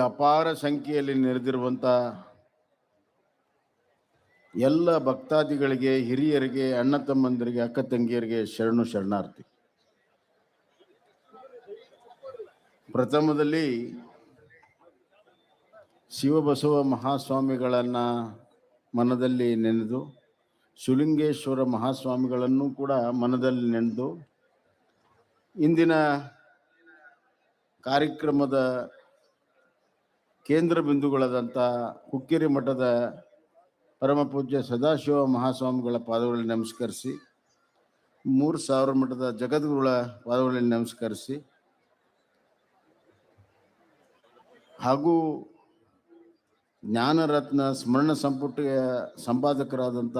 ಅಪಾರ ಸಂಖ್ಯೆಯಲ್ಲಿ ನೆರೆದಿರುವಂತ ಎಲ್ಲ ಭಕ್ತಾದಿಗಳಿಗೆ, ಹಿರಿಯರಿಗೆ, ಅಣ್ಣ ತಮ್ಮಂದಿರಿಗೆ, ಅಕ್ಕ ತಂಗಿಯರಿಗೆ ಶರಣು ಶರಣಾರ್ಥಿ. ಪ್ರಥಮದಲ್ಲಿ ಶಿವಬಸವ ಮಹಾಸ್ವಾಮಿಗಳನ್ನ ಮನದಲ್ಲಿ ನೆನೆದು ಶಿವಲಿಂಗೇಶ್ವರ ಮಹಾಸ್ವಾಮಿಗಳನ್ನು ಕೂಡ ಮನದಲ್ಲಿ ನೆನೆದು, ಇಂದಿನ ಕಾರ್ಯಕ್ರಮದ ಕೇಂದ್ರ ಬಿಂದುಗಳಾದಂಥ ಹುಕ್ಕೇರಿ ಮಠದ ಪರಮ ಪೂಜ್ಯ ಸದಾಶಿವ ಮಹಾಸ್ವಾಮಿಗಳ ಪಾದಗಳಲ್ಲಿ ನಮಸ್ಕರಿಸಿ, ಮೂರು ಸಾವಿರ ಮಠದ ಜಗದ್ಗುರುಗಳ ಪಾದಗಳಲ್ಲಿ ನಮಸ್ಕರಿಸಿ, ಹಾಗೂ ಜ್ಞಾನರತ್ನ ಸ್ಮರಣ ಸಂಪುಟಿಯ ಸಂಪಾದಕರಾದಂಥ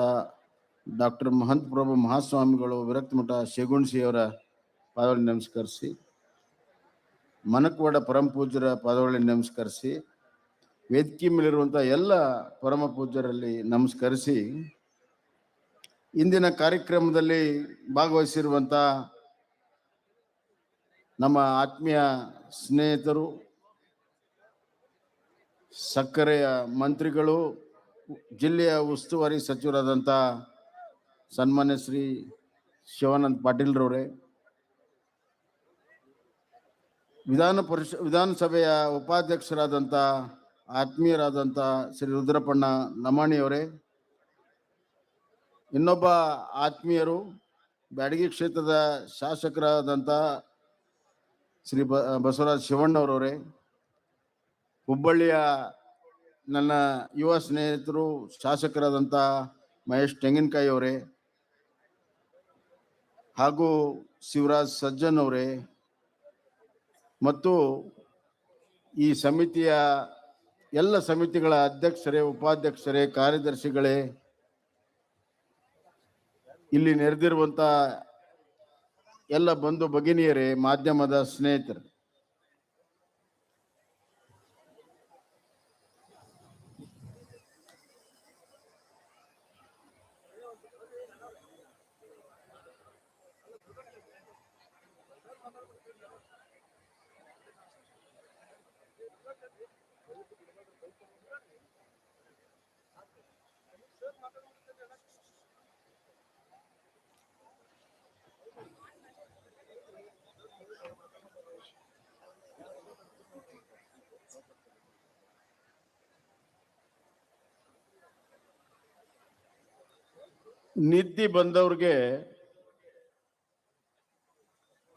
ಡಾಕ್ಟರ್ ಮಹಂತ ಪ್ರಭು ಮಹಾಸ್ವಾಮಿಗಳು ವಿರಕ್ತ ಮಠ ಶೇಗುಣಸಿಯವರ ಪಾದಗಳಲ್ಲಿ ನಮಸ್ಕರಿಸಿ, ಮನಕ್ವಾಡ ಪರಮಪೂಜ್ಯರ ಪಾದಗಳಲ್ಲಿ ನಮಸ್ಕರಿಸಿ ವೇದಿಕೆ ಮೇಲಿರುವಂಥ ಎಲ್ಲ ಪರಮ ಪೂಜ್ಯರಲ್ಲಿ ನಮಸ್ಕರಿಸಿ ಇಂದಿನ ಕಾರ್ಯಕ್ರಮದಲ್ಲಿ ಭಾಗವಹಿಸಿರುವಂಥ ನಮ್ಮ ಆತ್ಮೀಯ ಸ್ನೇಹಿತರು, ಸಕ್ಕರೆಯ ಮಂತ್ರಿಗಳು, ಜಿಲ್ಲೆಯ ಉಸ್ತುವಾರಿ ಸಚಿವರಾದಂಥ ಸನ್ಮಾನ್ಯ ಶ್ರೀ ಶಿವಾನಂದ್ ಪಾಟೀಲ್ರವರೇ, ವಿಧಾನ ಪರಿಷ, ವಿಧಾನಸಭೆಯ ಉಪಾಧ್ಯಕ್ಷರಾದಂಥ ಆತ್ಮೀಯರಾದಂಥ ಶ್ರೀ ರುದ್ರಪ್ಪಣ್ಣ ನಮಾಣಿಯವರೇ, ಇನ್ನೊಬ್ಬ ಆತ್ಮೀಯರು, ಬ್ಯಾಡಗಿ ಕ್ಷೇತ್ರದ ಶಾಸಕರಾದಂಥ ಶ್ರೀ ಬ, ಬಸವರಾಜ್ ಶಿವಣ್ಣವರವರೇ, ಹುಬ್ಬಳ್ಳಿಯ ನನ್ನ ಯುವ ಸ್ನೇಹಿತರು ಶಾಸಕರಾದಂಥ ಮಹೇಶ್ ತೆಂಗಿನಕಾಯಿ ಅವರೇ ಹಾಗೂ ಶಿವರಾಜ್ ಸಜ್ಜನ್ ಅವರೇ, ಮತ್ತು ಈ ಸಮಿತಿಯ ಎಲ್ಲ ಸಮಿತಿಗಳ ಅಧ್ಯಕ್ಷರೇ ಉಪಾಧ್ಯಕ್ಷರೇ ಕಾರ್ಯದರ್ಶಿಗಳೇ ಇಲ್ಲಿ ನೆರೆದಿರುವಂತ ಎಲ್ಲ ಬಂಧು ಭಗಿನಿಯರೇ ಮಾಧ್ಯಮದ ಸ್ನೇಹಿತರು. ನಿದ್ದೆ ಬಂದವ್ರಿಗೆ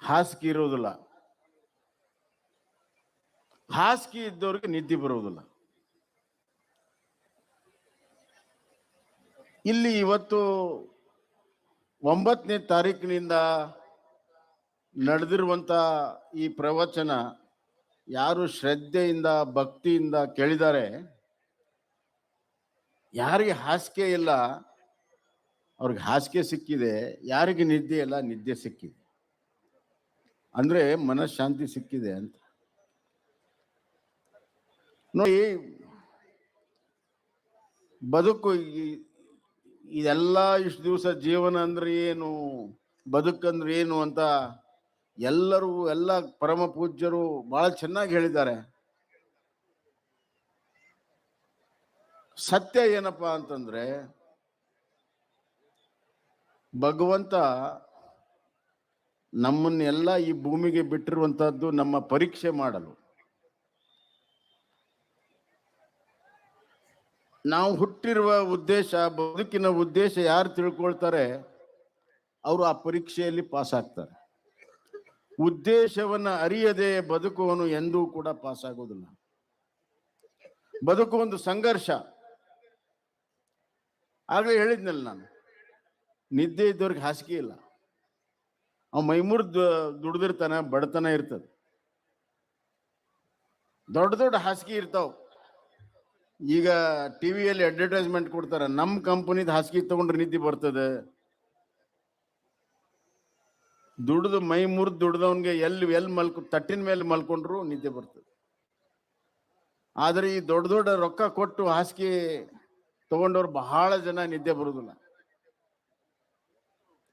ಹಾಸಿಗೆ ಇರೋದಿಲ್ಲ. ಹಾಸಿಗೆ ಇದ್ದವ್ರಿಗೆ ನಿದ್ದೆ ಬರುವುದಿಲ್ಲ ಇಲ್ಲಿ ಇವತ್ತು ಒಂಬತ್ತನೇ ತಾರೀಕಿನಿಂದ ನಡೆದಿರುವಂತ ಈ ಪ್ರವಚನ ಯಾರು ಶ್ರದ್ಧೆಯಿಂದ, ಭಕ್ತಿಯಿಂದ ಕೇಳಿದ್ದಾರೆ? ಯಾರಿಗೆ ಹಾಸಿಗೆ ಇಲ್ಲ, ಅವ್ರಿಗೆ ಹಾಸಿಗೆ ಸಿಕ್ಕಿದೆ. ಯಾರಿಗೆ ನಿದ್ದೆ ಇಲ್ಲ, ನಿದ್ದೆ ಸಿಕ್ಕಿದೆ. ಅಂದ್ರೆ ಮನಃಶಾಂತಿ ಸಿಕ್ಕಿದೆ ಅಂತ. ನೋಡಿ, ಬದುಕು ಇದೆಲ್ಲ ಇಷ್ಟು ದಿವಸ ಜೀವನ ಅಂದ್ರೆ ಏನು ಬದುಕಂದ್ರೆ ಏನು ಅಂತ ಎಲ್ಲರೂ, ಎಲ್ಲ ಪರಮ ಪೂಜ್ಯರು ಬಹಳ ಚೆನ್ನಾಗಿ ಹೇಳಿದ್ದಾರೆ. ಸತ್ಯ ಏನಪ್ಪಾ ಅಂತಂದ್ರೆ, ಭಗವಂತ ನಮ್ಮನ್ನೆಲ್ಲ ಈ ಭೂಮಿಗೆ ಬಿಟ್ಟಿರುವಂತಹದ್ದು ನಮ್ಮ ಪರೀಕ್ಷೆ ಮಾಡಲು. ನಾವು ಹುಟ್ಟಿರುವ ಉದ್ದೇಶ, ಬದುಕಿನ ಉದ್ದೇಶ ಯಾರು ತಿಳ್ಕೊಳ್ತಾರೆ? ಅವರು ಆ ಪರೀಕ್ಷೆಯಲ್ಲಿ ಪಾಸ್ ಆಗ್ತಾರೆ ಉದ್ದೇಶವನ್ನು ಅರಿಯದೆ ಬದುಕುವನು ಎಂದೂ ಕೂಡ ಪಾಸ್ ಆಗೋದಿಲ್ಲ ಬದುಕು ಒಂದು ಸಂಘರ್ಷ. ಆಗಲೇ ಹೇಳಿದ್ನಲ್ಲ ನಾನು, ನಿದ್ದೆ ಇದ್ದವ್ರಿಗೆ ಹಾಸಿಗೆ ಇಲ್ಲ. ಅವ ಮೈಮೂರ್ ದುಡ್ದಿರ್ತಾನೆ, ಬಡತನ ಇರ್ತದೆ. ದೊಡ್ಡ ದೊಡ್ಡ ಹಾಸಿಗೆ ಇರ್ತಾವ. ಈಗ ಟಿ ವಿಯಲ್ಲಿ ಅಡ್ವರ್ಟೈಸ್ಮೆಂಟ್ ಕೊಡ್ತಾರೆ ನಮ್ಮ ಕಂಪನಿದ ಹಾಸಿಗೆ ತಗೊಂಡ್ರೆ ನಿದ್ದೆ ಬರ್ತದೆ. ದುಡ್ದು ಮೈ ಮುರಿದು ದುಡ್ದವನ್ಗೆ ಎಲ್ಲಿ ಎಲ್ಲಿ ಮಲ್ಕ, ತಟ್ಟಿನ ಮೇಲೆ ಮಲ್ಕೊಂಡ್ರು ನಿದ್ದೆ ಬರ್ತದೆ. ಆದ್ರೆ ಈ ದೊಡ್ಡ ದೊಡ್ಡ ರೊಕ್ಕ ಕೊಟ್ಟು ಹಾಸಿಗೆ ತಗೊಂಡವ್ರು ಬಹಳ ಜನ ನಿದ್ದೆ ಬರುದಿಲ್ಲ.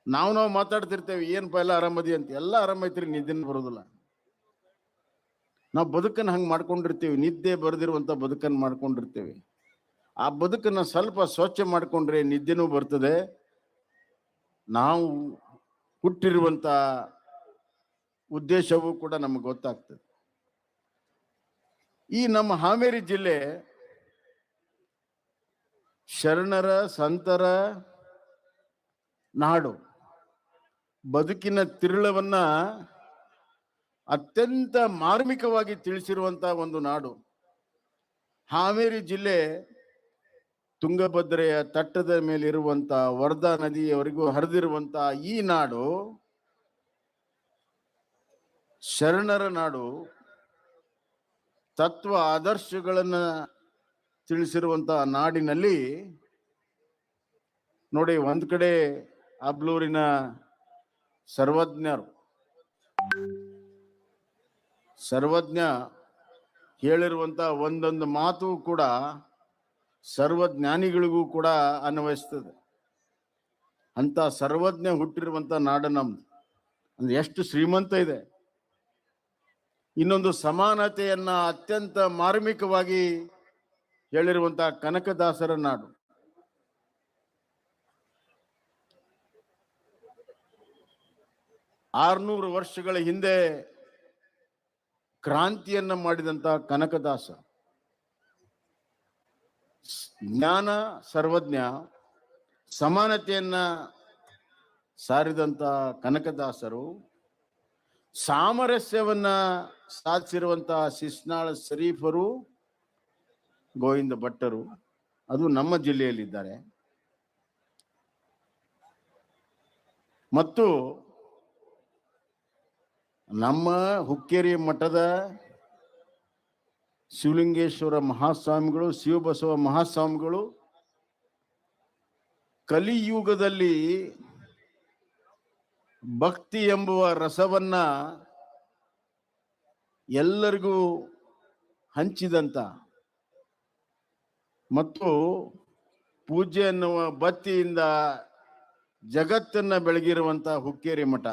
ನಾವು ನಾವು ಮಾತಾಡ್ತಿರ್ತೇವೆ ಏನಪ್ಪ ಎಲ್ಲ ಆರಾಮದಿ ಅಂತ. ಎಲ್ಲ ಆರಾಮೈತ್ರಿ ನಿದ್ದೆ ಬರುದಿಲ್ಲ. ನಾವು ಬದುಕನ್ನು ಹಂಗೆ ಮಾಡ್ಕೊಂಡಿರ್ತೀವಿ. ನಿದ್ದೆ ಬರೆದಿರುವಂಥ ಬದುಕನ್ನು ಮಾಡ್ಕೊಂಡಿರ್ತೀವಿ. ಆ ಬದುಕನ್ನು ಸ್ವಲ್ಪ ಸ್ವಚ್ಛ ಮಾಡಿಕೊಂಡ್ರೆ ನಿದ್ದೆನೂ ಬರ್ತದೆ. ನಾವು ಹುಟ್ಟಿರುವಂಥ ಉದ್ದೇಶವೂ ಕೂಡ ನಮಗೆ ಗೊತ್ತಾಗ್ತದೆ. ಈ ನಮ್ಮ ಹಾವೇರಿ ಜಿಲ್ಲೆ ಶರಣರ, ಸಂತರ ನಾಡು. ಬದುಕಿನ ತಿರುಳವನ್ನ ಅತ್ಯಂತ ಮಾರ್ಮಿಕವಾಗಿ ತಿಳಿಸಿರುವಂತ ಒಂದು ನಾಡು. ಹಾವೇರಿ ಜಿಲ್ಲೆ ತುಂಗಭದ್ರೆಯ ತಟ್ಟದ ಮೇಲಿರುವಂಥ ವರ್ಧಾ ನದಿಯವರೆಗೂ ಹರಿದಿರುವಂತ ಈ ನಾಡು ಶರಣರ ನಾಡು. ತತ್ವ ಆದರ್ಶಗಳನ್ನು ತಿಳಿಸಿರುವಂತಹ ನಾಡಿನಲ್ಲಿ ನೋಡಿ ಒಂದು ಕಡೆ ಅಬ್ಲೂರಿನ ಸರ್ವಜ್ಞರು ಸರ್ವಜ್ಞ ಹೇಳಿರುವಂಥ ಒಂದೊಂದು ಮಾತು ಕೂಡ ಸರ್ವಜ್ಞಾನಿಗಳಿಗೂ ಕೂಡ ಅನ್ವಯಿಸ್ತದೆ. ಅಂತ ಸರ್ವಜ್ಞ ಹುಟ್ಟಿರುವಂತ ನಾಡು ನಮ್ದು. ಅಂದ್ರೆ ಎಷ್ಟು ಶ್ರೀಮಂತ ಇದೆ. ಇನ್ನೊಂದು ಸಮಾನತೆಯನ್ನ ಅತ್ಯಂತ ಮಾರ್ಮಿಕವಾಗಿ ಹೇಳಿರುವಂತ ಕನಕದಾಸರ ನಾಡು. ಆರ್ನೂರು ವರ್ಷಗಳ ಹಿಂದೆ ಕ್ರಾಂತಿಯನ್ನ ಮಾಡಿದಂತ ಕನಕದಾಸ. ಜ್ಞಾನ, ಸರ್ವಜ್ಞ, ಸಮಾನತೆಯನ್ನ ಸಾರಿದಂತ ಕನಕದಾಸರು ಸಾಮರಸ್ಯವನ್ನ ಸಾಧಿಸಿರುವಂತ ಶಿಸ್ನಾಳ ಶರೀಫರು ಗೋವಿಂದ ಭಟ್ಟರು. ಅದು ನಮ್ಮ ಜಿಲ್ಲೆಯಲ್ಲಿದ್ದಾರೆ. ಮತ್ತು ನಮ್ಮ ಹುಕ್ಕೇರಿ ಮಠದ ಶಿವಲಿಂಗೇಶ್ವರ ಮಹಾಸ್ವಾಮಿಗಳು, ಶಿವಬಸವ ಮಹಾಸ್ವಾಮಿಗಳು ಕಲಿಯುಗದಲ್ಲಿ ಭಕ್ತಿ ಎಂಬುವ ರಸವನ್ನ ಎಲ್ಲರಿಗೂ ಹಂಚಿದಂತ ಮತ್ತು ಪೂಜೆ ಎನ್ನುವ ಬತ್ತಿಯಿಂದ ಜಗತ್ತನ್ನ ಬೆಳಗಿರುವಂತ ಹುಕ್ಕೇರಿ ಮಠ.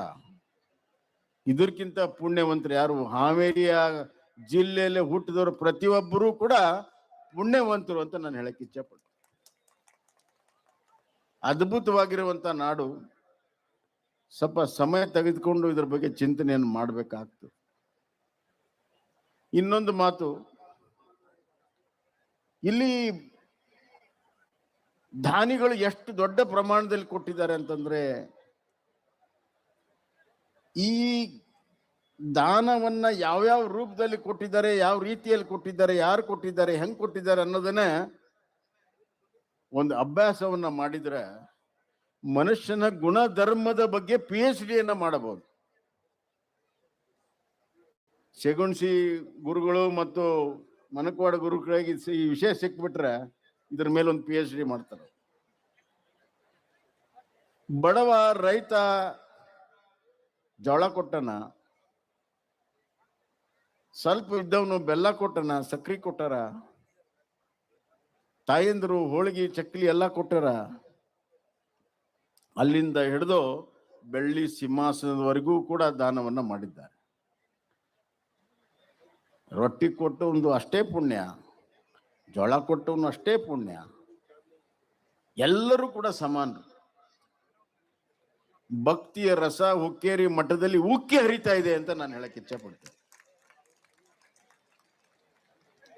ಇದಕ್ಕಿಂತ ಪುಣ್ಯವಂತರು ಯಾರು? ಹಾವೇರಿಯ ಜಿಲ್ಲೆಯಲ್ಲಿ ಹುಟ್ಟಿದವರು ಪ್ರತಿಯೊಬ್ಬರೂ ಕೂಡ ಪುಣ್ಯವಂತರು ಅಂತ ನಾನು ಹೇಳಕ್ ಇಚ್ಛೆಪಡ್ತೀನಿ. ಅದ್ಭುತವಾಗಿರುವಂತ ನಾಡು ಸ್ವಲ್ಪ ಸಮಯ ತೆಗೆದುಕೊಂಡು ಇದ್ರ ಬಗ್ಗೆ ಚಿಂತನೆಯನ್ನು ಮಾಡಬೇಕಾಗ್ತದೆ. ಇನ್ನೊಂದು ಮಾತು, ಇಲ್ಲಿ ದಾನಿಗಳು ಎಷ್ಟು ದೊಡ್ಡ ಪ್ರಮಾಣದಲ್ಲಿ ಕೊಟ್ಟಿದ್ದಾರೆ ಅಂತಂದ್ರೆ ಈ ದಾನವನ್ನ ಯಾವ್ಯಾವ ರೂಪದಲ್ಲಿ ಕೊಟ್ಟಿದ್ದಾರೆ, ಯಾವ ರೀತಿಯಲ್ಲಿ ಕೊಟ್ಟಿದ್ದಾರೆ, ಯಾರು ಕೊಟ್ಟಿದ್ದಾರೆ, ಹೆಂಗೆ ಕೊಟ್ಟಿದ್ದಾರೆ ಅನ್ನೋದನ್ನ ಒಂದು ಅಭ್ಯಾಸವನ್ನ ಮಾಡಿದ್ರೆ ಮನುಷ್ಯನ ಗುಣಧರ್ಮದ ಬಗ್ಗೆ ಪಿ ಎಚ್ ಡಿಯನ್ನು ಮಾಡಬಹುದು. ಶಗುಣ್ಸಿ ಗುರುಗಳು ಮತ್ತು ಮನಕವಾಡ ಗುರುಗಳಿಗೆ ಈ ವಿಷಯ ಸಿಕ್ಬಿಟ್ರೆ ಇದ್ರ ಮೇಲೆ ಒಂದು ಪಿ ಎಚ್ ಡಿ ಮಾಡ್ತಾರೆ. ಬಡವ, ರೈತ ಜೋಳ ಕೊಟ್ಟನ, ಸ್ವಲ್ಪ ಇದ್ದವನು ಬೆಲ್ಲ ಕೊಟ್ಟನ, ಸಕ್ರಿ ಕೊಟ್ಟಾರ, ತಾಯಂದ್ರು ಹೋಳಿಗೆ, ಚಕ್ಲಿ ಎಲ್ಲ ಕೊಟ್ಟಾರ, ಅಲ್ಲಿಂದ ಹಿಡಿದು ಬೆಳ್ಳಿ ಸಿಂಹಾಸನದವರೆಗೂ ಕೂಡ ದಾನವನ್ನ ಮಾಡಿದ್ದಾರೆ. ರೊಟ್ಟಿ ಕೊಟ್ಟವನು ಅಷ್ಟೇ ಪುಣ್ಯ, ಜೋಳ ಕೊಟ್ಟವನು ಅಷ್ಟೇ ಪುಣ್ಯ, ಎಲ್ಲರೂ ಕೂಡ ಸಮಾನರು. ಭಕ್ತಿಯ ರಸ ಹುಕ್ಕೇರಿ ಮಠದಲ್ಲಿ ಉಕ್ಕಿ ಹರಿತಾ ಇದೆ ಅಂತ ನಾನು ಹೇಳಕ್ ಇಚ್ಛೆ ಪಡ್ತೇನೆ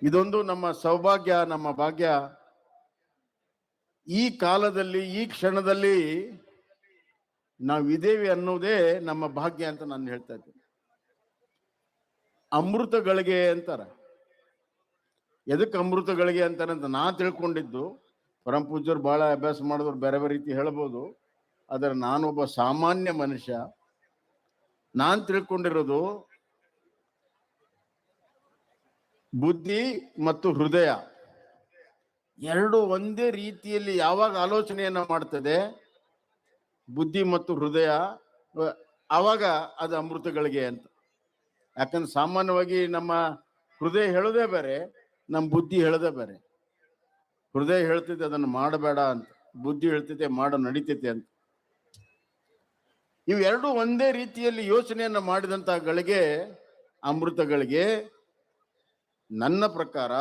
ಇದೊಂದು ನಮ್ಮ ಸೌಭಾಗ್ಯ, ನಮ್ಮ ಭಾಗ್ಯ. ಈ ಕಾಲದಲ್ಲಿ, ಈ ಕ್ಷಣದಲ್ಲಿ ನಾವಿದ್ದೇವೆ ಅನ್ನೋದೇ ನಮ್ಮ ಭಾಗ್ಯ ಅಂತ ನಾನು ಹೇಳ್ತಾ ಇದ್ದೀನಿ. ಅಮೃತಗಳಿಗೆ ಅಂತಾರ. ಎದಕ್ಕೆ ಅಮೃತಗಳಿಗೆ ಅಂತಾರೆ ಅಂತ ನಾ ತಿಳ್ಕೊಂಡಿದ್ದು. ಪರಮ ಪೂಜ್ಯರು ಬಹಳ ಅಭ್ಯಾಸ ಮಾಡಿದವ್ರು ಬೇರೆ ಬೇರೆ ರೀತಿ ಹೇಳ್ಬೋದು. ಆದರೆ ನಾನೊಬ್ಬ ಸಾಮಾನ್ಯ ಮನುಷ್ಯ. ನಾನು ತಿಳ್ಕೊಂಡಿರೋದು ಬುದ್ಧಿ ಮತ್ತು ಹೃದಯ. ಎರಡು ಒಂದೇ ರೀತಿಯಲ್ಲಿ ಯಾವಾಗ ಆಲೋಚನೆಯನ್ನು ಮಾಡ್ತದೆ? ಬುದ್ಧಿ ಮತ್ತು ಹೃದಯ, ಅವಾಗ ಅದು ಅಮೃತಗಳಿಗೆ ಅಂತ. ಯಾಕಂದ್ರೆ ಸಾಮಾನ್ಯವಾಗಿ ನಮ್ಮ ಹೃದಯ ಹೇಳೋದೇ ಬೇರೆ, ನಮ್ಮ ಬುದ್ಧಿ ಹೇಳೋದೇ ಬೇರೆ. ಹೃದಯ ಹೇಳ್ತೈತೆ ಅದನ್ನು ಮಾಡಬೇಡ ಅಂತ. ಬುದ್ಧಿ ಹೇಳ್ತಿದ್ದೆ, ಮಾಡೋ, ನಡೀತೈತೆ ಅಂತ. ಇವೆರಡು ಒಂದೇ ರೀತಿಯಲ್ಲಿ ಯೋಚನೆಯನ್ನು ಮಾಡಿದಂತ ಗಳಿಗೆ, ಅಮೃತಗಳಿಗೆ, ನನ್ನ ಪ್ರಕಾರ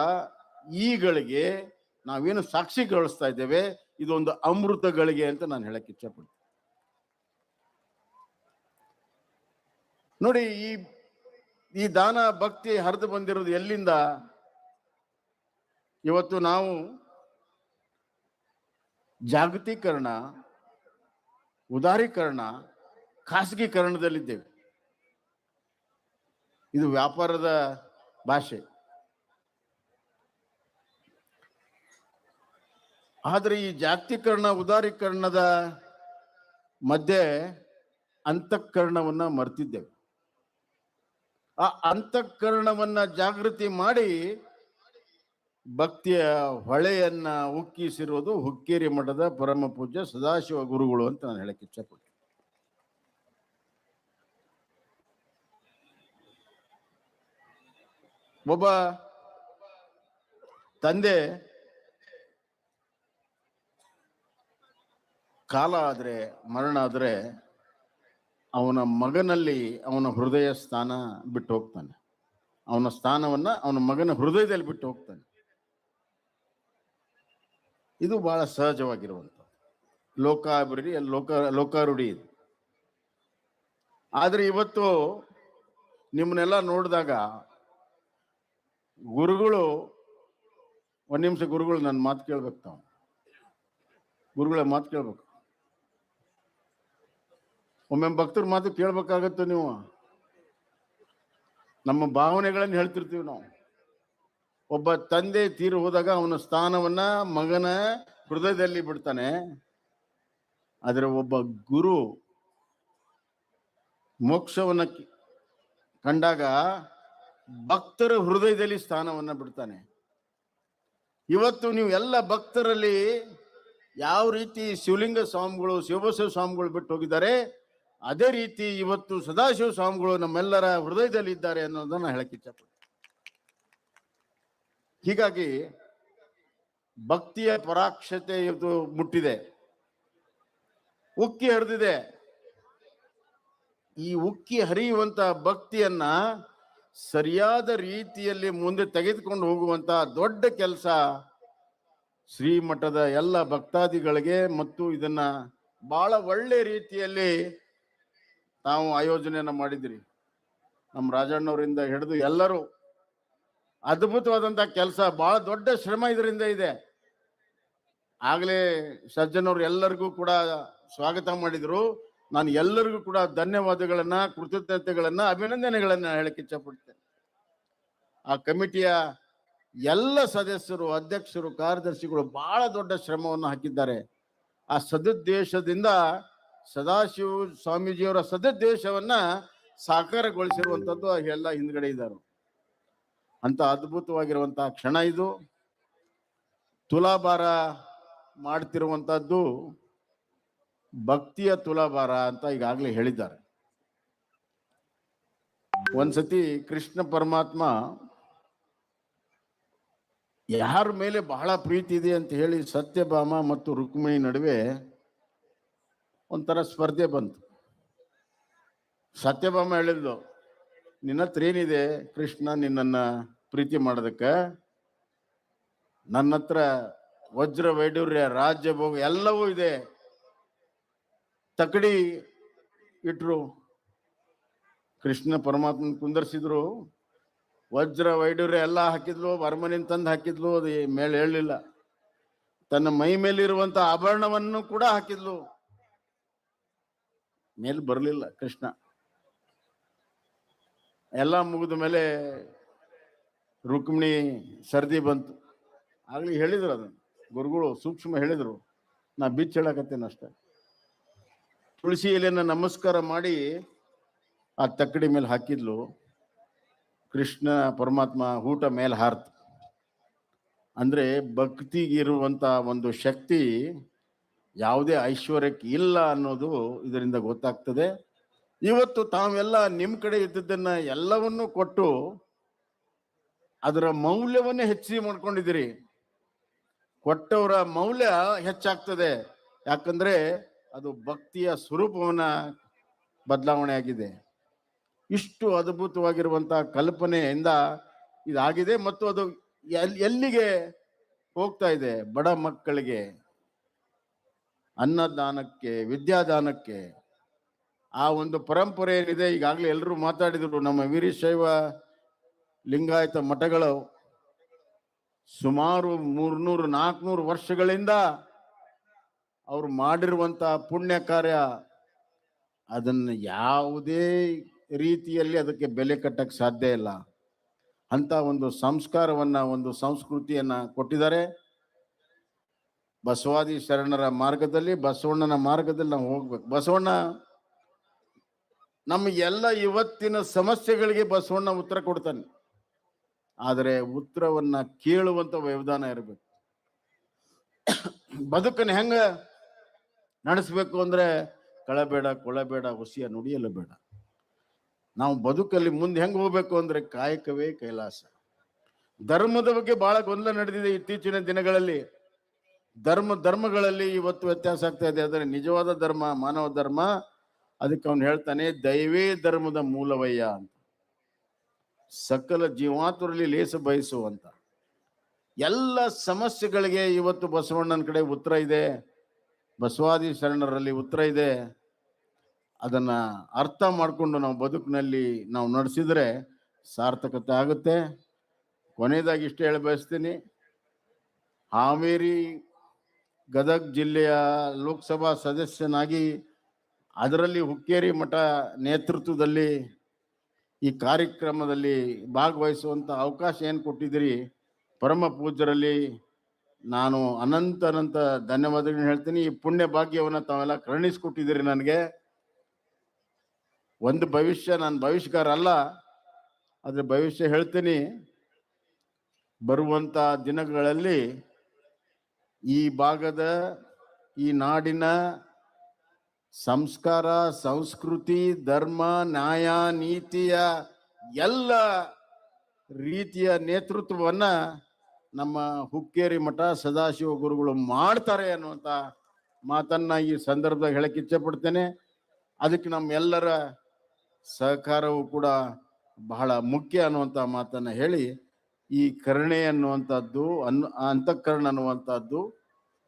ಈಗಳಿಗೆ ನಾವೇನು ಸಾಕ್ಷಿ ಕಳಿಸ್ತಾ ಇದ್ದೇವೆ, ಇದೊಂದು ಅಮೃತ ಗಳಿಗೆ ಅಂತ ನಾನು ಹೇಳಕ್ಕೆ ಇಚ್ಛಪಡ್ತೀನಿ. ನೋಡಿ, ಈ ಈ ದಾನ ಭಕ್ತಿ ಹರಿದು ಬಂದಿರೋದು ಎಲ್ಲಿಂದ? ಇವತ್ತು ನಾವು ಜಾಗತೀಕರಣ, ಉದಾರೀಕರಣ ಖಾಸಗೀಕರಣದಲ್ಲಿದ್ದೇವೆ. ಇದು ವ್ಯಾಪಾರದ ಭಾಷೆ. ಆದರೆ ಈ ಜಾಗತೀಕರಣ ಉದಾರೀಕರಣದ ಮಧ್ಯೆ ಅಂತಃಕರಣವನ್ನ ಮರ್ತಿದ್ದೇವೆ. ಆ ಅಂತಃಕರಣವನ್ನ ಜಾಗೃತಿ ಮಾಡಿ ಭಕ್ತಿಯ ಹೊಳೆಯನ್ನ ಉಕ್ಕಿಸಿರೋದು ಹುಕ್ಕೇರಿ ಮಠದ ಪರಮ ಪೂಜ್ಯ ಸದಾಶಿವ ಗುರುಗಳು ಅಂತ ನಾನು ಹೇಳಕ್ಕೆ ಇಚ್ಛಪಡ್ತೀನಿ. ಒಬ್ಬ ತಂದೆ ಕಾಲ ಆದರೆ, ಮರಣ ಆದರೆ ಅವನ ಮಗನಲ್ಲಿ ಅವನ ಹೃದಯ ಸ್ಥಾನ ಬಿಟ್ಟು ಹೋಗ್ತಾನೆ. ಅವನ ಸ್ಥಾನವನ್ನ ಅವನ ಮಗನ ಹೃದಯದಲ್ಲಿ ಬಿಟ್ಟು ಹೋಗ್ತಾನೆ. ಇದು ಬಹಳ ಸಹಜವಾಗಿರುವಂತ ಲೋಕಾಭಿವೃದ್ಧಿ, ಲೋಕ, ಲೋಕಾರೂಢಿ ಇದು. ಆದ್ರೆ ಇವತ್ತು ನಿಮ್ಮನ್ನೆಲ್ಲ ನೋಡಿದಾಗ ಗುರುಗಳು, ಒಂದ್ ನಿಮಿಷ ಗುರುಗಳು ನನ್ನ ಮಾತು ಕೇಳ್ಬೇಕು ತಾವು. ಗುರುಗಳ ಮಾತು ಕೇಳ್ಬೇಕು. ಒಮ್ಮೆ ಭಕ್ತರ ಮಾತು ಕೇಳ್ಬೇಕಾಗತ್ತೆ ನೀವು. ನಮ್ಮ ಭಾವನೆಗಳನ್ನು ಹೇಳ್ತಿರ್ತೀವಿ ನಾವು. ಒಬ್ಬ ತಂದೆ ತೀರು ಹೋದಾಗ ಅವನ ಸ್ಥಾನವನ್ನ ಮಗನ ಹೃದಯದಲ್ಲಿ ಬಿಡ್ತಾನೆ. ಆದರೆ ಒಬ್ಬ ಗುರು ಮೋಕ್ಷವನ್ನ ಕಂಡಾಗ ಭಕ್ತರ ಹೃದಯದಲ್ಲಿ ಸ್ಥಾನವನ್ನ ಬಿಡ್ತಾನೆ. ಇವತ್ತು ನೀವು ಎಲ್ಲ ಭಕ್ತರಲ್ಲಿ ಯಾವ ರೀತಿ ಶಿವಲಿಂಗ ಸ್ವಾಮಿಗಳು, ಶಿವಬಸವ ಸ್ವಾಮಿಗಳು ಬಿಟ್ಟು ಹೋಗಿದ್ದಾರೆ, ಅದೇ ರೀತಿ ಇವತ್ತು ಸದಾಶಿವ ಸ್ವಾಮಿಗಳು ನಮ್ಮೆಲ್ಲರ ಹೃದಯದಲ್ಲಿ ಇದ್ದಾರೆ ಅನ್ನೋದನ್ನ ಹೇಳಕ್ ಇಚ್ಛಪಡ್ತೀನಿ. ಹೀಗಾಗಿ ಭಕ್ತಿಯ ಪರಾಕ್ಷತೆ ಇವತ್ತು ಮುಟ್ಟಿದೆ. ಉಕ್ಕಿ ಹರಿದಿದೆ. ಈ ಉಕ್ಕಿ ಹರಿಯುವಂತ ಭಕ್ತಿಯನ್ನ ಸರಿಯಾದ ರೀತಿಯಲ್ಲಿ ಮುಂದೆ ತೆಗೆದುಕೊಂಡು ಹೋಗುವಂತಹ ದೊಡ್ಡ ಕೆಲಸ ಶ್ರೀಮಠದ ಎಲ್ಲ ಭಕ್ತಾದಿಗಳಿಗೆ ಮತ್ತು ಇದನ್ನ ಬಹಳ ಒಳ್ಳೆ ರೀತಿಯಲ್ಲಿ ನಾವು ಆಯೋಜನೆಯನ್ನು ಮಾಡಿದ್ರಿ. ನಮ್ಮ ರಾಜಣ್ಣವರಿಂದ ಹಿಡಿದು ಎಲ್ಲರೂ ಅದ್ಭುತವಾದಂಥ ಕೆಲಸ, ಬಹಳ ದೊಡ್ಡ ಶ್ರಮ ಇದರಿಂದ ಇದೆ. ಆಗ್ಲೇ ಸಜ್ಜನವ್ರು ಎಲ್ಲರಿಗೂ ಕೂಡ ಸ್ವಾಗತ ಮಾಡಿದ್ರು. ನಾನು ಎಲ್ಲರಿಗೂ ಕೂಡ ಧನ್ಯವಾದಗಳನ್ನ, ಕೃತಜ್ಞತೆಗಳನ್ನ, ಅಭಿನಂದನೆಗಳನ್ನ ಹೇಳಕ್ಕೆ ಇಚ್ಛಪಡ್ತೇನೆ ಆ ಕಮಿಟಿಯ ಎಲ್ಲ ಸದಸ್ಯರು, ಅಧ್ಯಕ್ಷರು, ಕಾರ್ಯದರ್ಶಿಗಳು ಬಹಳ ದೊಡ್ಡ ಶ್ರಮವನ್ನು ಹಾಕಿದ್ದಾರೆ. ಆ ಸದುದ್ದೇಶದಿಂದ ಸದಾಶಿವ ಸ್ವಾಮೀಜಿಯವರ ಸದುದ್ದೇಶವನ್ನ ಸಾಕಾರಗೊಳಿಸಿರುವಂಥದ್ದು ಎಲ್ಲ ಹಿಂದ್ಗಡೆ ಇದ್ದಾರೆ. ಅಂತ ಅದ್ಭುತವಾಗಿರುವಂತಹ ಕ್ಷಣ ಇದು. ತುಲಾಭಾರ ಮಾಡ್ತಿರುವಂತದ್ದು ಭಕ್ತಿಯ ತುಲಾಭಾರ ಅಂತ ಈಗಾಗಲೇ ಹೇಳಿದ್ದಾರೆ. ಒಂದ್ಸತಿ ಕೃಷ್ಣ ಪರಮಾತ್ಮ, ಯಾರ ಮೇಲೆ ಬಹಳ ಪ್ರೀತಿ ಇದೆ ಅಂತ ಹೇಳಿ ಸತ್ಯಭಾಮ ಮತ್ತು ರುಕ್ಮಿಣಿ ನಡುವೆ ಒಂಥರ ಸ್ಪರ್ಧೆ ಬಂತು. ಸತ್ಯಭಾಮ ಹೇಳಿದ್ಲು, ನಿನ್ನ ಹತ್ರ ಏನಿದೆ ಕೃಷ್ಣ, ನಿನ್ನನ್ನ ಪ್ರೀತಿ ಮಾಡೋದಕ್ಕೆ? ನನ್ನ ಹತ್ರ ವಜ್ರ ವೈಡೂರ್ಯ ರಾಜ್ಯ ಭೋಗ ಎಲ್ಲವೂ ಇದೆ. ತಕಡಿ ಇಟ್ರು. ಕೃಷ್ಣ ಪರಮಾತ್ಮನ ಕುಂದರ್ಸಿದ್ರು. ವಜ್ರ ವೈಡೂರ್ಯ ಎಲ್ಲ ಹಾಕಿದ್ಲು ಬರ್ಮನಿನ ತಂದು ಹಾಕಿದ್ಲು, ಅದು ಮೇಲೆ ಹೇಳಲಿಲ್ಲ. ತನ್ನ ಮೈ ಮೇಲಿರುವಂತ ಆಭರಣವನ್ನು ಕೂಡ ಹಾಕಿದ್ಲು. ಮೇಲ್ ಬರಲಿಲ್ಲ ಕೃಷ್ಣ. ಎಲ್ಲ ಮುಗಿದ ಮೇಲೆ ರುಕ್ಮಿಣಿ ಸರ್ದಿ ಬಂತು. ಆಗ್ಲಿ ಹೇಳಿದ್ರು ಅದನ್ನು. ಗುರುಗಳು ಸೂಕ್ಷ್ಮ ಹೇಳಿದ್ರು. ನಾ ಬಿಚ್ಚ ಹೇಳಕತ್ತೇನೆ ಅಷ್ಟೇ. ತುಳಸಿ ಎಲೆಯನ್ನು ನಮಸ್ಕಾರ ಮಾಡಿ ಆ ತಕ್ಕಡಿ ಮೇಲೆ ಹಾಕಿದ್ಲು. ಕೃಷ್ಣ ಪರಮಾತ್ಮ ಊಟ ಮೇಲೆ ಹಾರ್ತು. ಅಂದ್ರೆ ಭಕ್ತಿಗಿರುವಂಥ ಒಂದು ಶಕ್ತಿ ಯಾವುದೇ ಐಶ್ವರ್ಯಕ್ಕೆ ಇಲ್ಲ ಅನ್ನೋದು ಇದರಿಂದ ಗೊತ್ತಾಗ್ತದೆ. ಇವತ್ತು ತಾವೆಲ್ಲ ನಿಮ್ಮ ಕಡೆ ಇದ್ದದ್ದನ್ನು ಎಲ್ಲವನ್ನೂ ಕೊಟ್ಟು ಅದರ ಮೌಲ್ಯವನ್ನೇ ಹೆಚ್ಚಿ ಮಾಡ್ಕೊಂಡಿದ್ದೀರಿ. ಕೊಟ್ಟವರ ಮೌಲ್ಯ ಹೆಚ್ಚಾಗ್ತದೆ. ಯಾಕಂದ್ರೆ ಅದು ಭಕ್ತಿಯ ಸ್ವರೂಪವನ್ನ ಬದಲಾವಣೆ ಆಗಿದೆ ಇಷ್ಟು ಅದ್ಭುತವಾಗಿರುವಂತಹ ಕಲ್ಪನೆಯಿಂದ ಇದಾಗಿದೆ ಮತ್ತು ಅದು ಎಲ್- ಎಲ್ಲಿಗೆ ಹೋಗ್ತಾ ಇದೆ ಬಡ ಮಕ್ಕಳಿಗೆ? ಅನ್ನದಾನಕ್ಕೆ, ವಿದ್ಯಾದಾನಕ್ಕೆ. ಆ ಒಂದು ಪರಂಪರೆ ಏನಿದೆ, ಈಗಾಗಲೇ ಎಲ್ಲರೂ ಮಾತಾಡಿದ್ರು, ನಮ್ಮ ವೀರಶೈವ ಲಿಂಗಾಯತ ಮಠಗಳು ಸುಮಾರು ಮೂರ್ನೂರು, ನಾಲ್ಕುನೂರು ವರ್ಷಗಳಿಂದ ಅವರು ಮಾಡಿರುವಂತ ಪುಣ್ಯ ಕಾರ್ಯ ಅದನ್ನು ಯಾವುದೇ ರೀತಿಯಲ್ಲಿ ಅದಕ್ಕೆ ಬೆಲೆ ಕಟ್ಟಕ್ಕೆ ಸಾಧ್ಯ ಇಲ್ಲ. ಅಂತ ಒಂದು ಸಂಸ್ಕಾರವನ್ನ, ಒಂದು ಸಂಸ್ಕೃತಿಯನ್ನ ಕೊಟ್ಟಿದ್ದಾರೆ. ಬಸವಾದಿ ಶರಣರ ಮಾರ್ಗದಲ್ಲಿ, ಬಸವಣ್ಣನ ಮಾರ್ಗದಲ್ಲಿ ನಾವು ಹೋಗ್ಬೇಕು. ಬಸವಣ್ಣ, ನಮ್ಮ ಎಲ್ಲ ಇವತ್ತಿನ ಸಮಸ್ಯೆಗಳಿಗೆ ಬಸವಣ್ಣ ಉತ್ತರ ಕೊಡ್ತಾನೆ. ಆದರೆ ಉತ್ತರವನ್ನ ಕೇಳುವಂತ ವ್ಯವಧಾನ ಇರಬೇಕು. ಬದುಕನ್ನು ಹೆಂಗ ನಡೆಸಬೇಕು ಅಂದ್ರೆ ಕಳಬೇಡ ಕೊಳಬೇಡ ಹುಸಿಯ ನುಡಿಯಲು ಬೇಡ. ನಾವು ಬದುಕಲ್ಲಿ ಮುಂದೆ ಹೆಂಗ್ ಹೋಗ್ಬೇಕು ಅಂದ್ರೆ ಕಾಯಕವೇ ಕೈಲಾಸ. ಧರ್ಮದ ಬಗ್ಗೆ ಬಹಳ ಗೊಂದಲ ನಡೆದಿದೆ ಇತ್ತೀಚಿನ ದಿನಗಳಲ್ಲಿ. ಧರ್ಮ, ಧರ್ಮಗಳಲ್ಲಿ ಇವತ್ತು ವ್ಯತ್ಯಾಸ ಆಗ್ತಾ ಇದೆ. ಆದರೆ ನಿಜವಾದ ಧರ್ಮ, ಮಾನವ ಧರ್ಮ, ಅದಕ್ಕೆ ಅವನು ಹೇಳ್ತಾನೆ, ದೈವೇ ಧರ್ಮದ ಮೂಲವಯ್ಯ ಅಂತ. ಸಕಲ ಜೀವಾತುರಲ್ಲಿ ಲೇಸ ಬಯಸುವಂತ. ಎಲ್ಲ ಸಮಸ್ಯೆಗಳಿಗೆ ಇವತ್ತು ಬಸವಣ್ಣನ ಕಡೆ ಉತ್ತರ ಇದೆ. ಬಸವಾದಿ ಶರಣರಲ್ಲಿ ಉತ್ತರ ಇದೆ. ಅದನ್ನ ಅರ್ಥ ಮಾಡಿಕೊಂಡು ನಾವು ಬದುಕಿನಲ್ಲಿ ನಾವು ನಡೆಸಿದರೆ ಸಾರ್ಥಕತೆ ಆಗುತ್ತೆ. ಕೊನೆಯದಾಗಿ ಇಷ್ಟು ಹೇಳಿ ಬಯಸ್ತೀನಿ. ಹಾವೇರಿ ಗದಗ್ ಜಿಲ್ಲೆಯ ಲೋಕಸಭಾ ಸದಸ್ಯನಾಗಿ ಅದರಲ್ಲಿ ಹುಕ್ಕೇರಿ ಮಠ ನೇತೃತ್ವದಲ್ಲಿ ಈ ಕಾರ್ಯಕ್ರಮದಲ್ಲಿ ಭಾಗವಹಿಸುವಂಥ ಅವಕಾಶ ಏನು ಕೊಟ್ಟಿದ್ದೀರಿ? ಪರಮ ಪೂಜ್ಯರಲ್ಲಿ ನಾನು ಅನಂತ ಅನಂತ ಧನ್ಯವಾದಗಳನ್ನ ಹೇಳ್ತೀನಿ. ಈ ಪುಣ್ಯ ಭಾಗ್ಯವನ್ನ ತಾವೆಲ್ಲ ಕರುಣಿಸ್ಕೊಟ್ಟಿದ್ದೀರಿ ನನಗೆ. ಒಂದು ಭವಿಷ್ಯ, ನಾನು ಭವಿಷ್ಯಕಾರ ಅಲ್ಲ, ಆದರೆ ಭವಿಷ್ಯ ಹೇಳ್ತೀನಿ. ಬರುವಂಥ ದಿನಗಳಲ್ಲಿ ಈ ಭಾಗದ, ಈ ನಾಡಿನ ಸಂಸ್ಕಾರ, ಸಂಸ್ಕೃತಿ, ಧರ್ಮ, ನ್ಯಾಯ, ನೀತಿಯ ಎಲ್ಲ ರೀತಿಯ ನೇತೃತ್ವವನ್ನ ನಮ್ಮ ಹುಕ್ಕೇರಿ ಮಠ ಸದಾಶಿವ ಗುರುಗಳು ಮಾಡ್ತಾರೆ ಅನ್ನುವಂಥ ಮಾತನ್ನ ಈ ಸಂದರ್ಭದಾಗ ಹೇಳಕ್ಕೆ ಇಚ್ಛೆ ಪಡ್ತೇನೆ ಅದಕ್ಕೆ ನಮ್ಮೆಲ್ಲರ ಸಹಕಾರವು ಕೂಡ ಬಹಳ ಮುಖ್ಯ ಅನ್ನುವಂಥ ಮಾತನ್ನ ಹೇಳಿ, ಈ ಕರುಣೆ ಅನ್ನುವಂಥದ್ದು, ಅನ್, ಅಂತಃಕರಣ ಅನ್ನುವಂಥದ್ದು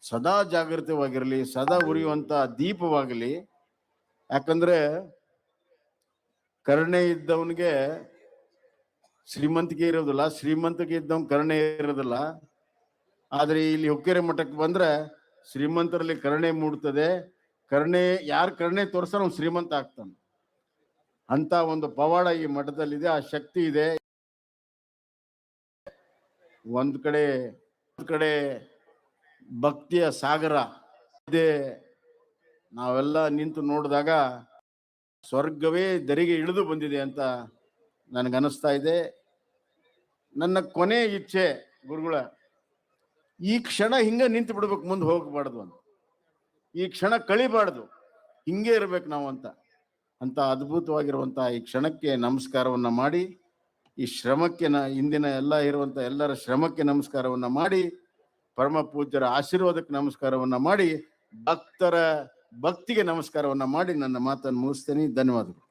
ಸದಾ ಜಾಗೃತವಾಗಿರಲಿ, ಸದಾ ಉರಿಯುವಂತ ದೀಪವಾಗಲಿ. ಯಾಕಂದ್ರೆ ಕರುಣೆ ಇದ್ದವನಿಗೆ ಶ್ರೀಮಂತಿಕೆ ಇರೋದಿಲ್ಲ, ಶ್ರೀಮಂತಿಕೆ ಇದ್ದವ್ ಕರುಣೆ ಇರೋದಿಲ್ಲ. ಆದ್ರೆ ಇಲ್ಲಿ ಹುಕ್ಕೇರಿ ಮಠಕ್ಕೆ ಬಂದ್ರೆ ಶ್ರೀಮಂತರಲ್ಲಿ ಕರುಣೆ ಮೂಡ್ತದೆ. ಕರುಣೆ, ಯಾರು ಕರುಣೆ ತೋರಿಸ ಶ್ರೀಮಂತ ಆಗ್ತಾನೆ. ಅಂತ ಒಂದು ಪವಾಡ ಈ ಮಠದಲ್ಲಿದೆ, ಆ ಶಕ್ತಿ ಇದೆ. ಒಂದ್ ಕಡೆ ಒಂದ್ ಕಡೆ ಭಕ್ತಿಯ ಸಾಗರ ಇದೆ. ನಾವೆಲ್ಲ ನಿಂತು ನೋಡಿದಾಗ ಸ್ವರ್ಗವೇ ದರಿಗೆ ಇಳಿದು ಬಂದಿದೆ ಅಂತ ನನಗನ್ನಿಸ್ತಾ ಇದೆ. ನನ್ನ ಕೊನೆ ಇಚ್ಛೆ ಗುರುಗಳ, ಈ ಕ್ಷಣ ಹಿಂಗೆ ನಿಂತು ಬಿಡ್ಬೇಕು, ಮುಂದೆ ಹೋಗಬಾರ್ದು ಅಂತ. ಈ ಕ್ಷಣ ಕಳಿಬಾರ್ದು, ಹಿಂಗೆ ಇರ್ಬೇಕು ನಾವು ಅಂತ. ಅಂತ ಅದ್ಭುತವಾಗಿರುವಂತಹ ಈ ಕ್ಷಣಕ್ಕೆ ನಮಸ್ಕಾರವನ್ನ ಮಾಡಿ, ಈ ಶ್ರಮಕ್ಕೆ ನ, ಇಂದಿನ ಎಲ್ಲ ಇರುವಂತ ಎಲ್ಲರ ಶ್ರಮಕ್ಕೆ ನಮಸ್ಕಾರವನ್ನ ಮಾಡಿ, ಪರಮ ಪೂಜ್ಯರ ಆಶೀರ್ವಾದಕ್ಕೆ ನಮಸ್ಕಾರವನ್ನ ಮಾಡಿ, ಭಕ್ತರ ಭಕ್ತಿಗೆ ನಮಸ್ಕಾರವನ್ನ ಮಾಡಿ ನನ್ನ ಮಾತನ್ನು ಮುಗಿಸ್ತೇನೆ. ಧನ್ಯವಾದಗಳು.